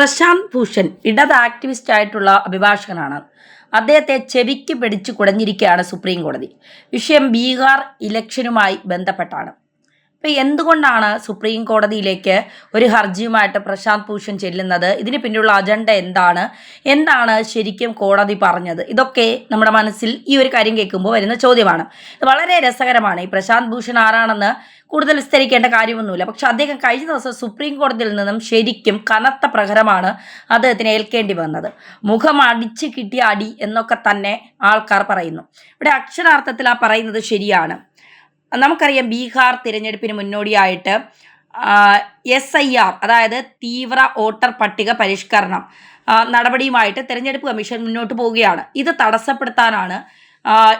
പ്രശാന്ത് ഭൂഷൺ ഇടത് ആക്ടിവിസ്റ്റ് ആയിട്ടുള്ള അഭിഭാഷകനാണ്. അദ്ദേഹത്തെ ചെവിക്ക് പിടിച്ച് കുടഞ്ഞിരിക്കുകയാണ് സുപ്രീം കോടതി. വിഷയം ബീഹാർ ഇലക്ഷനുമായി ബന്ധപ്പെട്ടാണ്. ഇപ്പം എന്തുകൊണ്ടാണ് സുപ്രീം കോടതിയിലേക്ക് ഒരു ഹർജിയുമായിട്ട് പ്രശാന്ത് ഭൂഷൺ ചെല്ലുന്നത്? ഇതിന് പിന്നിലുള്ള അജണ്ട എന്താണ്? എന്താണ് ശരിക്കും കോടതി പറഞ്ഞത്? ഇതൊക്കെ നമ്മുടെ മനസ്സിൽ ഈ ഒരു കാര്യം കേൾക്കുമ്പോൾ വരുന്ന ചോദ്യമാണ്. വളരെ രസകരമാണ്. ഈ പ്രശാന്ത് ഭൂഷൺ ആരാണെന്ന് കൂടുതൽ വിസ്തരിക്കേണ്ട കാര്യമൊന്നുമില്ല. പക്ഷെ അദ്ദേഹം കഴിഞ്ഞ ദിവസം സുപ്രീം കോടതിയിൽ നിന്നും ശരിക്കും കനത്ത പ്രഹരമാണ് അദ്ദേഹത്തിന് ഏൽക്കേണ്ടി വന്നത്. മുഖം അടിച്ച് കിട്ടിയ അടി എന്നൊക്കെ തന്നെ ആൾക്കാർ പറയുന്നു. ഇവിടെ അക്ഷരാർത്ഥത്തിൽ ആ പറയുന്നത് ശരിയാണ്. നമുക്കറിയാം ബീഹാർ തിരഞ്ഞെടുപ്പിന് മുന്നോടിയായിട്ട് എസ് ഐ ആർ അതായത് തീവ്ര വോട്ടർ പട്ടിക പരിഷ്കരണം നടപടിയുമായിട്ട് തിരഞ്ഞെടുപ്പ് കമ്മീഷൻ മുന്നോട്ട് പോവുകയാണ്. ഇത് തടസ്സപ്പെടുത്താനാണ്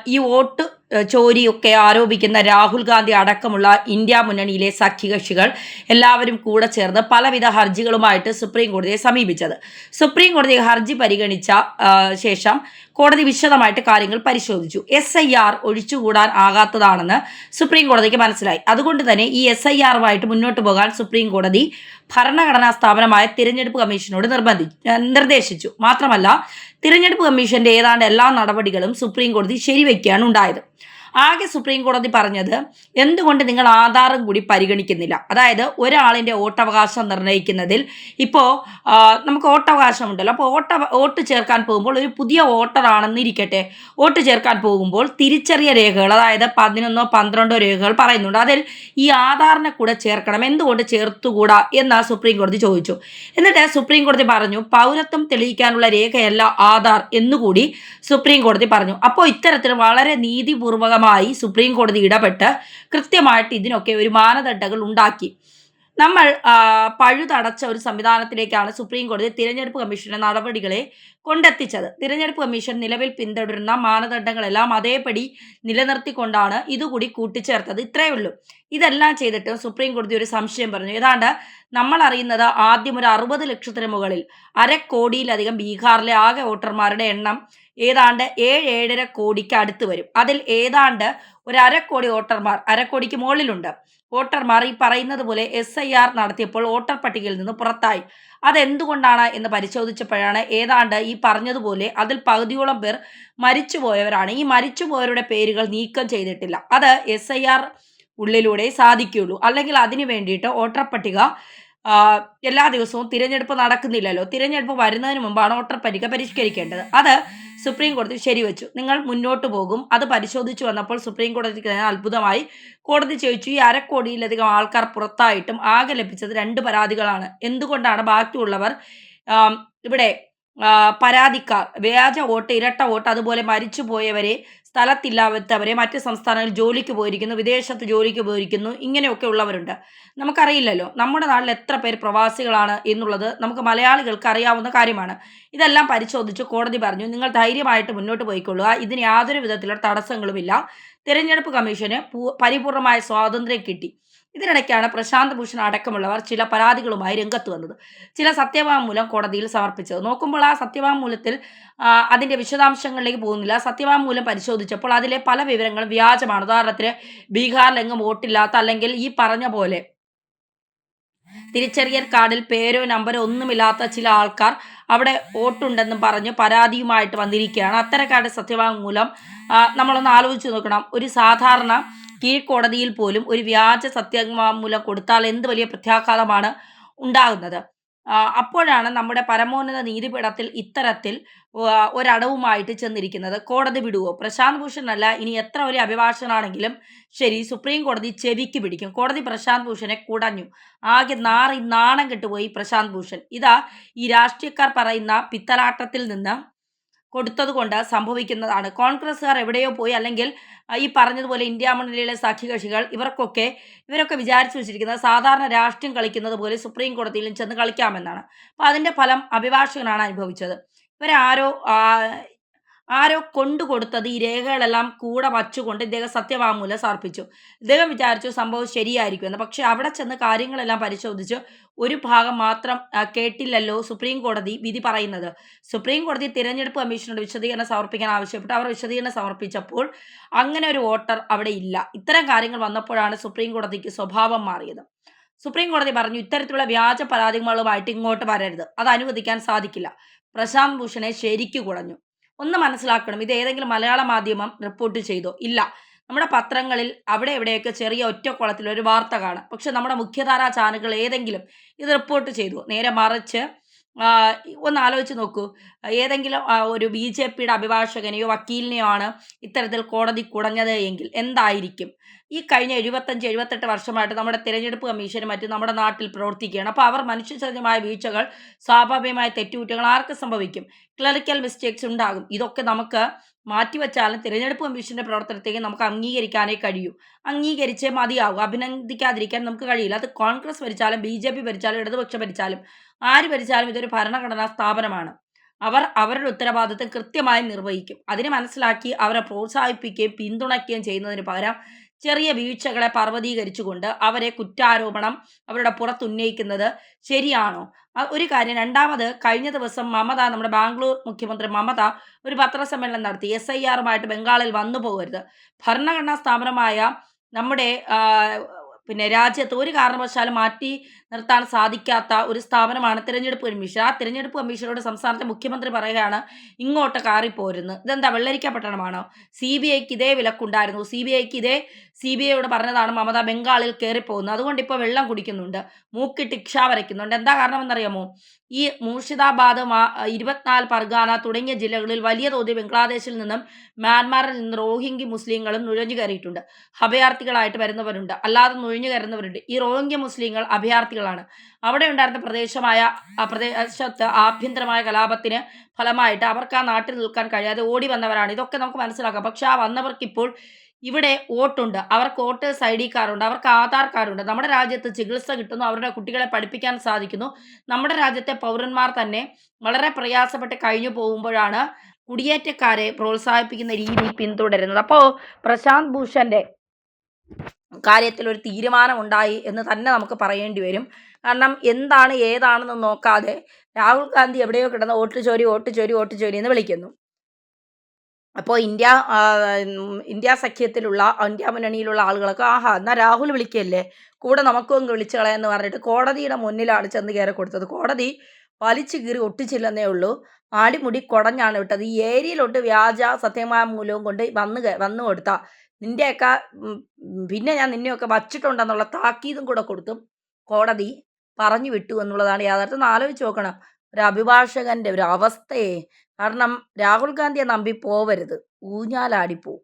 ഈ വോട്ട് ചോരിയൊക്കെ ആരോപിക്കുന്ന രാഹുൽ ഗാന്ധി അടക്കമുള്ള ഇന്ത്യ മുന്നണിയിലെ സഖ്യകക്ഷികൾ എല്ലാവരും കൂടെ ചേർന്ന് പലവിധ ഹർജികളുമായിട്ട് സുപ്രീം കോടതിയെ സമീപിച്ചത്. സുപ്രീം കോടതി ഹർജി പരിഗണിച്ച ശേഷം കോടതി വിശദമായിട്ട് കാര്യങ്ങൾ പരിശോധിച്ചു. എസ് ഐ ആർ ഒഴിച്ചുകൂടാൻ ആകാത്തതാണെന്ന് സുപ്രീം കോടതിക്ക് മനസ്സിലായി. അതുകൊണ്ട് തന്നെ ഈ എസ് ഐ ആറുമായിട്ട് മുന്നോട്ട് പോകാൻ സുപ്രീം കോടതി ഭരണഘടനാ സ്ഥാപനമായ തിരഞ്ഞെടുപ്പ് കമ്മീഷനോട് നിർബന്ധി നിർദ്ദേശിച്ചു. മാത്രമല്ല തിരഞ്ഞെടുപ്പ് കമ്മീഷന്റെ ഏതാണ്ട് എല്ലാ നടപടികളും സുപ്രീം കോടതി ശരിവയ്ക്കുകയാണ് ഉണ്ടായത്. ആകെ സുപ്രീം കോടതി പറഞ്ഞത് എന്തുകൊണ്ട് നിങ്ങൾ ആധാറും കൂടി പരിഗണിക്കുന്നില്ല? അതായത് ഒരാളിന്റെ വോട്ടവകാശം നിർണയിക്കുന്നതിൽ ഇപ്പോൾ നമുക്ക് വോട്ടവകാശം ഉണ്ടല്ലോ അപ്പോൾ വോട്ട വോട്ട് ചേർക്കാൻ പോകുമ്പോൾ ഒരു പുതിയ വോട്ടറാണെന്നിരിക്കട്ടെ വോട്ട് ചേർക്കാൻ പോകുമ്പോൾ തിരിച്ചറിയ രേഖകൾ അതായത് പതിനൊന്നോ പന്ത്രണ്ടോ രേഖകൾ പറയുന്നുണ്ട്. അതിൽ ഈ ആധാറിനെ കൂടെ ചേർക്കണം. എന്തുകൊണ്ട് ചേർത്തുകൂടാ എന്ന് സുപ്രീം കോടതി ചോദിച്ചു. എന്നിട്ട് സുപ്രീം കോടതി പറഞ്ഞു പൗരത്വം തെളിയിക്കാനുള്ള രേഖയല്ല ആധാർ എന്നുകൂടി സുപ്രീം കോടതി പറഞ്ഞു. അപ്പോൾ ഇത്തരത്തിൽ വളരെ നീതിപൂർവകമായി സുപ്രീം കോടതി ഇടപെട്ട് കൃത്യമായിട്ട് ഇതിനൊക്കെ ഒരു മാനദണ്ഡങ്ങൾ ഉണ്ടാക്കി. നമ്മൾ പഴുതടച്ച ഒരു സംവിധാനത്തിലേക്കാണ് സുപ്രീം കോടതി തിരഞ്ഞെടുപ്പ് കമ്മീഷന്റെ നടപടികളെ കൊണ്ടെത്തിച്ചത്. തിരഞ്ഞെടുപ്പ് കമ്മീഷൻ നിലവിൽ പിന്തുടരുന്ന മാനദണ്ഡങ്ങളെല്ലാം അതേപടി നിലനിർത്തിക്കൊണ്ടാണ് ഇതുകൂടി കൂട്ടിച്ചേർത്തത്. ഇത്രയേ ഉള്ളൂ. ഇതെല്ലാം ചെയ്തിട്ട് സുപ്രീം കോടതി ഒരു സംശയം പറഞ്ഞു. ഏതാണ്ട് നമ്മൾ അറിയുന്നത് ആദ്യം ഒരു അറുപത് ലക്ഷത്തിന് മുകളിൽ അര കോടിയിലധികം ബീഹാറിലെ ആകെ വോട്ടർമാരുടെ എണ്ണം ഏതാണ്ട് ഏഴ് ഏഴര കോടിക്ക് അടുത്ത് വരും. അതിൽ ഏതാണ്ട് ഒരു അരക്കോടി കോടി വോട്ടർമാർ അരക്കോടിക്ക് മുകളിലുണ്ട്. വോട്ടർമാർ ഈ പറയുന്നത് പോലെ എസ് ഐ ആർ നടത്തിയപ്പോൾ വോട്ടർ പട്ടികയിൽ നിന്ന് പുറത്തായി. അതെന്തുകൊണ്ടാണ് എന്ന് പരിശോധിച്ചപ്പോഴാണ് ഏതാണ്ട് ഈ പറഞ്ഞതുപോലെ അതിൽ പകുതിയോളം പേർ മരിച്ചുപോയവരാണ്. ഈ മരിച്ചുപോയവരുടെ പേരുകൾ നീക്കം ചെയ്തിട്ടില്ല. അത് എസ് ഐ ആർ ഉള്ളിലൂടെ സാധിക്കുകയുള്ളൂ. അല്ലെങ്കിൽ അതിനു വേണ്ടിയിട്ട് വോട്ടർ പട്ടിക എല്ലാ ദിവസവും തിരഞ്ഞെടുപ്പ് നടക്കുന്നില്ലല്ലോ. തിരഞ്ഞെടുപ്പ് വരുന്നതിന് മുമ്പാണ് വോട്ടർ പട്ടിക പരിഷ്കരിക്കേണ്ടത്. അത് സുപ്രീം കോടതി ശരിവെച്ചു. നിങ്ങൾ മുന്നോട്ട് പോകും. അത് പരിശോധിച്ചു വന്നപ്പോൾ സുപ്രീം കോടതിക്ക് അത്ഭുതമായി കോടതി ചോദിച്ചു ഈ അരക്കോടിയിലധികം ആൾക്കാർ പുറത്തായിട്ടും ആകെ ലഭിച്ചത് രണ്ട് പരാതികളാണ്. എന്തുകൊണ്ടാണ് ബാക്കിയുള്ളവർ ഇവിടെ പരാതിക്കാർ വ്യാജ വോട്ട് ഇരട്ട വോട്ട് അതുപോലെ മരിച്ചു പോയവരെ സ്ഥലത്തില്ലാത്തവരെ മറ്റ് സംസ്ഥാനങ്ങളിൽ ജോലിക്ക് പോയിരിക്കുന്നു വിദേശത്ത് ജോലിക്ക് പോയിരിക്കുന്നു ഇങ്ങനെയൊക്കെ ഉള്ളവരുണ്ട്. നമുക്കറിയില്ലല്ലോ നമ്മുടെ നാട്ടിൽ എത്ര പേർ പ്രവാസികളാണ് എന്നുള്ളത് നമുക്ക് മലയാളികൾക്ക് അറിയാവുന്ന കാര്യമാണ്. ഇതെല്ലാം പരിശോധിച്ച് കോടതി പറഞ്ഞു നിങ്ങൾ ധൈര്യമായിട്ട് മുന്നോട്ട് പോയിക്കൊള്ളുക. ഇതിന് യാതൊരു വിധത്തിലുള്ള തടസ്സങ്ങളുമില്ല. തിരഞ്ഞെടുപ്പ് കമ്മീഷന് പരിപൂർണമായ സ്വാതന്ത്ര്യം കിട്ടി. ഇതിനിടയ്ക്കാണ് പ്രശാന്ത് ഭൂഷൺ അടക്കമുള്ളവർ ചില പരാതികളുമായി രംഗത്ത് വന്നത്. ചില സത്യവാങ്മൂലം കോടതിയിൽ സമർപ്പിച്ചത്. നോക്കുമ്പോൾ ആ സത്യവാങ്മൂലത്തിൽ അതിന്റെ വിശദാംശങ്ങളിലേക്ക് പോകുന്നില്ല. സത്യവാങ്മൂലം പരിശോധിച്ചപ്പോൾ അതിലെ പല വിവരങ്ങളും വ്യാജമാണ്. ഉദാഹരണത്തിന് ബീഹാറിലെങ്ങും വോട്ടില്ലാത്ത അല്ലെങ്കിൽ ഈ പറഞ്ഞ പോലെ തിരിച്ചറിയൽ കാർഡിൽ പേരോ നമ്പരോ ഒന്നുമില്ലാത്ത ചില ആൾക്കാർ അവിടെ വോട്ടുണ്ടെന്നും പറഞ്ഞ് പരാതിയുമായിട്ട് വന്നിരിക്കുകയാണ്. അത്തരക്കാരുടെ സത്യവാങ്മൂലം നമ്മളൊന്ന് ആലോചിച്ച് നോക്കണം. ഒരു സാധാരണ കീഴ്ക്കോടതിയിൽ പോലും ഒരു വ്യാജ സത്യവാങ്മൂലം കൊടുത്താൽ എന്ത് വലിയ പ്രത്യാഘാതമാണ് ഉണ്ടാകുന്നത്? അപ്പോഴാണ് നമ്മുടെ പരമോന്നത നീതിപീഠത്തിൽ ഇത്തരത്തിൽ ഒരടവുമായിട്ട് ചെന്നിരിക്കുന്നത്. കോടതി വിടുവോ? പ്രശാന്ത് ഭൂഷൺ അല്ല ഇനി എത്ര വലിയ അഭിഭാഷകനാണെങ്കിലും ശരി സുപ്രീം കോടതി ചെവിക്ക് പിടിക്കും. കോടതി പ്രശാന്ത് ഭൂഷനെ കുടഞ്ഞു. ആകെ നാറി നാണം കെട്ടുപോയി പ്രശാന്ത് ഭൂഷൺ. ഇതാ ഈ രാഷ്ട്രീയക്കാർ പറയുന്ന പിത്തലാട്ടത്തിൽ നിന്ന് കൊടുത്തത് കൊണ്ട് സംഭവിക്കുന്നതാണ്. കോൺഗ്രസ്സുകാർ എവിടെയോ പോയി അല്ലെങ്കിൽ ഈ പറഞ്ഞതുപോലെ ഇന്ത്യ മുന്നണിയിലെ സഖ്യകക്ഷികൾ ഇവർക്കൊക്കെ ഇവരൊക്കെ വിചാരിച്ചു വെച്ചിരിക്കുന്നത് സാധാരണ രാഷ്ട്രീയം കളിക്കുന്നത് പോലെ സുപ്രീം കോടതിയിലും ചെന്ന് കളിക്കാമെന്നാണ്. അപ്പോൾ അതിന്റെ ഫലം അഭിഭാഷകനാണ് അനുഭവിച്ചത്. ഇവരാരോ ആരോ കൊണ്ടു കൊടുത്തത് ഈ രേഖകളെല്ലാം കൂടെ വച്ചുകൊണ്ട് ഇദ്ദേഹം സത്യവാങ്മൂലം സമർപ്പിച്ചു. ഇദ്ദേഹം വിചാരിച്ചു സംഭവം ശരിയായിരിക്കുമെന്ന്. പക്ഷെ അവിടെ ചെന്ന് കാര്യങ്ങളെല്ലാം പരിശോധിച്ച് ഒരു ഭാഗം മാത്രം കേട്ടില്ലല്ലോ സുപ്രീം കോടതി വിധി പറയുന്നത്. സുപ്രീം കോടതി തിരഞ്ഞെടുപ്പ് കമ്മീഷനോട് വിശദീകരണം സമർപ്പിക്കാൻ ആവശ്യപ്പെട്ടു. അവർ വിശദീകരണം സമർപ്പിച്ചപ്പോൾ അങ്ങനെ ഒരു വോട്ടർ അവിടെ ഇല്ല. ഇത്തരം കാര്യങ്ങൾ വന്നപ്പോഴാണ് സുപ്രീം കോടതിക്ക് സ്വഭാവം മാറിയത്. സുപ്രീം കോടതി പറഞ്ഞു ഇത്തരത്തിലുള്ള വ്യാജ പരാതികളുമായിട്ട് ഇങ്ങോട്ട് വരരുത്. അത് അനുവദിക്കാൻ സാധിക്കില്ല. പ്രശാന്ത് ഭൂഷണെ ശരിക്കു കുടഞ്ഞു. ഒന്ന് മനസ്സിലാക്കണം. ഇത് ഏതെങ്കിലും മലയാള മാധ്യമം റിപ്പോർട്ട് ചെയ്തോ? ഇല്ല. നമ്മുടെ പത്രങ്ങളിൽ അവിടെ എവിടെയൊക്കെ ചെറിയ ഒറ്റക്കുളത്തിൽ ഒരു വാർത്ത കാണാം. പക്ഷെ നമ്മുടെ മുഖ്യധാരാ ചാനലുകൾ ഏതെങ്കിലും ഇത് റിപ്പോർട്ട് ചെയ്തു. നേരെ മറിച്ച് ഒന്ന് ആലോചിച്ച് നോക്കൂ. ഏതെങ്കിലും ഒരു ബി ജെ പിയുടെ അഭിഭാഷകനെയോ വക്കീലിനെയോ ആണ് ഇത്തരത്തിൽ കോടതി കുടഞ്ഞത് എങ്കിൽ എന്തായിരിക്കും? ഈ കഴിഞ്ഞ എഴുപത്തഞ്ച് എഴുപത്തെട്ട് വർഷമായിട്ട് നമ്മുടെ തിരഞ്ഞെടുപ്പ് കമ്മീഷനും മറ്റും നമ്മുടെ നാട്ടിൽ പ്രവർത്തിക്കുകയാണ്. അപ്പോൾ അവർ മനുഷ്യസഹജമായ വീഴ്ചകൾ സ്വാഭാവികമായ തെറ്റുകുറ്റങ്ങൾ ആർക്ക് സംഭവിക്കും? ക്ലറിക്കൽ മിസ്റ്റേക്സ് ഉണ്ടാകും. ഇതൊക്കെ നമുക്ക് മാറ്റിവെച്ചാലും തിരഞ്ഞെടുപ്പ് കമ്മീഷന്റെ പ്രവർത്തനത്തേക്ക് നമുക്ക് അംഗീകരിക്കാനേ കഴിയൂ. അംഗീകരിച്ചേ മതിയാകും അഭിനന്ദിക്കാതിരിക്കാൻ നമുക്ക് കഴിയില്ല. അത് കോൺഗ്രസ് ഭരിച്ചാലും ബി ജെ പി ഭരിച്ചാലും ഇടതുപക്ഷം ഭരിച്ചാലും ആര് ഭരിച്ചാലും ഇതൊരു ഭരണഘടനാ സ്ഥാപനമാണ്. അവർ അവരുടെ ഉത്തരവാദിത്തം കൃത്യമായി നിർവഹിക്കും. അതിനെ മനസ്സിലാക്കി അവരെ പ്രോത്സാഹിപ്പിക്കുകയും പിന്തുണയ്ക്കുകയും ചെയ്യുന്നതിന് പകരം ചെറിയ വീഴ്ചകളെ പർവതീകരിച്ചുകൊണ്ട് അവരെ കുറ്റാരോപണം അവരുടെ പുറത്തുന്നയിക്കുന്നത് ശരിയാണോ? ഒരു കാര്യം രണ്ടാമത് കഴിഞ്ഞ ദിവസം മമത നമ്മുടെ ബാംഗ്ലൂർ മുഖ്യമന്ത്രി മമത ഒരു പത്രസമ്മേളനം നടത്തി. എസ് ഐ ആറുമായിട്ട് ബംഗാളിൽ വന്നു പോകരുത്. ഭരണഘടനാ സ്ഥാപനമായ നമ്മുടെ പിന്നെ രാജ്യത്ത് ഒരു കാരണവശാലും മാറ്റി നിർത്താൻ സാധിക്കാത്ത ഒരു സ്ഥാപനമാണ് തിരഞ്ഞെടുപ്പ് കമ്മീഷൻ. ആ തിരഞ്ഞെടുപ്പ് കമ്മീഷനോട് സംസ്ഥാനത്തെ മുഖ്യമന്ത്രി പറയുകയാണ് ഇങ്ങോട്ട് കാറിപ്പോരുന്നു. ഇതെന്താ വെള്ളരിക്കപ്പെട്ടണമാണോ സി ബി ഐക്ക് ഇതേ വിലക്കുണ്ടായിരുന്നു. സി ബി ഐക്ക് ഇതേ സി ബി ഐയോട് പറഞ്ഞതാണ് മമത ബംഗാളിൽ കയറിപ്പോകുന്നത് അതുകൊണ്ട് ഇപ്പോൾ വെള്ളം കുടിക്കുന്നുണ്ട്. മൂക്കിട്ട് ഇക്ഷ വരയ്ക്കുന്നുണ്ട്. എന്താ കാരണമെന്നറിയാമോ? ഈ മൂർഷിദാബാദ് ഇരുപത്തിനാല് പർഗാന തുടങ്ങിയ ജില്ലകളിൽ വലിയ തോതിൽ ബംഗ്ലാദേശിൽ നിന്നും മ്യാൻമാറിൽ നിന്നും റോഹിംഗ്യ മുസ്ലിങ്ങളും നുഴഞ്ഞു കയറിയിട്ടുണ്ട്. അഭയാർത്ഥികളായിട്ട് വരുന്നവരുണ്ട്. അല്ലാതെ നുഴഞ്ഞു കയറുന്നവരുണ്ട്. ഈ റോഹിംഗ്യ മുസ്ലിങ്ങൾ അഭയാർത്ഥികളാണ്. അവിടെ ഉണ്ടായിരുന്ന പ്രദേശമായ പ്രദേശത്ത് ആഭ്യന്തരമായ കലാപത്തിന് ഫലമായിട്ട് അവർക്ക് ആ നാട്ടിൽ നിൽക്കാൻ കഴിയാതെ ഓടി വന്നവരാണ്. ഇതൊക്കെ നമുക്ക് മനസ്സിലാക്കാം. പക്ഷെ ആ വന്നവർക്ക് ഇപ്പോൾ ഇവിടെ വോട്ടുണ്ട്. അവർക്ക് വോട്ടേഴ്സ് ഐ ഡി കാർഡുണ്ട് അവർക്ക് ആധാർ കാർഡുണ്ട്. നമ്മുടെ രാജ്യത്ത് ചികിത്സ കിട്ടുന്നു അവരുടെ കുട്ടികളെ പഠിപ്പിക്കാൻ സാധിക്കുന്നു. നമ്മുടെ രാജ്യത്തെ പൗരന്മാർ തന്നെ വളരെ പ്രയാസപ്പെട്ട് കഴിഞ്ഞു പോകുമ്പോഴാണ് കുടിയേറ്റക്കാരെ പ്രോത്സാഹിപ്പിക്കുന്ന രീതി പിന്തുടരുന്നത്. അപ്പോൾ പ്രശാന്ത് ഭൂഷന്റെ കാര്യത്തിൽ ഒരു തീരുമാനമുണ്ടായി എന്ന് തന്നെ നമുക്ക് പറയേണ്ടി വരും. കാരണം എന്താണ് ഏതാണെന്ന് നോക്കാതെ രാഹുൽ ഗാന്ധി എവിടെയോ കിടന്ന് വോട്ട് ചോരി വോട്ട് ചോരി വോട്ട് ചോരി എന്ന് വിളിക്കുന്നു. അപ്പോൾ ഇന്ത്യ ഇന്ത്യ സഖ്യത്തിലുള്ള ഇന്ത്യ മുന്നണിയിലുള്ള ആളുകളൊക്കെ ആഹാ എന്നാൽ രാഹുൽ വിളിക്കല്ലേ? കൂടെ നമുക്കും അങ്ങ് വിളിച്ചു കളയാന്ന് പറഞ്ഞിട്ട് കോടതിയുടെ മുന്നിലാണ് ചെന്ന് കയറി കൊടുത്തത്. കോടതി വലിച്ചു കീറി ഒട്ടിച്ചില്ലെന്നേ ഉള്ളൂ. ആടിമുടി കുടഞ്ഞാണ് വിട്ടത്. ഈ ഏരിയയിലോട്ട് വ്യാജ സത്യമായ മൂലവും കൊണ്ട് വന്ന് വന്നു കൊടുത്ത നിന്റെയൊക്കെ പിന്നെ ഞാൻ നിന്നെയൊക്കെ വച്ചിട്ടുണ്ടെന്നുള്ള താക്കീതും കൂടെ കൊടുത്തും കോടതി പറഞ്ഞു വിട്ടു എന്നുള്ളതാണ് യാഥാർത്ഥ്യം. ആലോചിച്ച് നോക്കണം. ഒരു അഭിഭാഷകന്റെ ഒരു അവസ്ഥയെ കാരണം രാഹുൽ ഗാന്ധിയെ നമ്പി പോവരുത്. ഊഞ്ഞാലാടിപ്പോവും.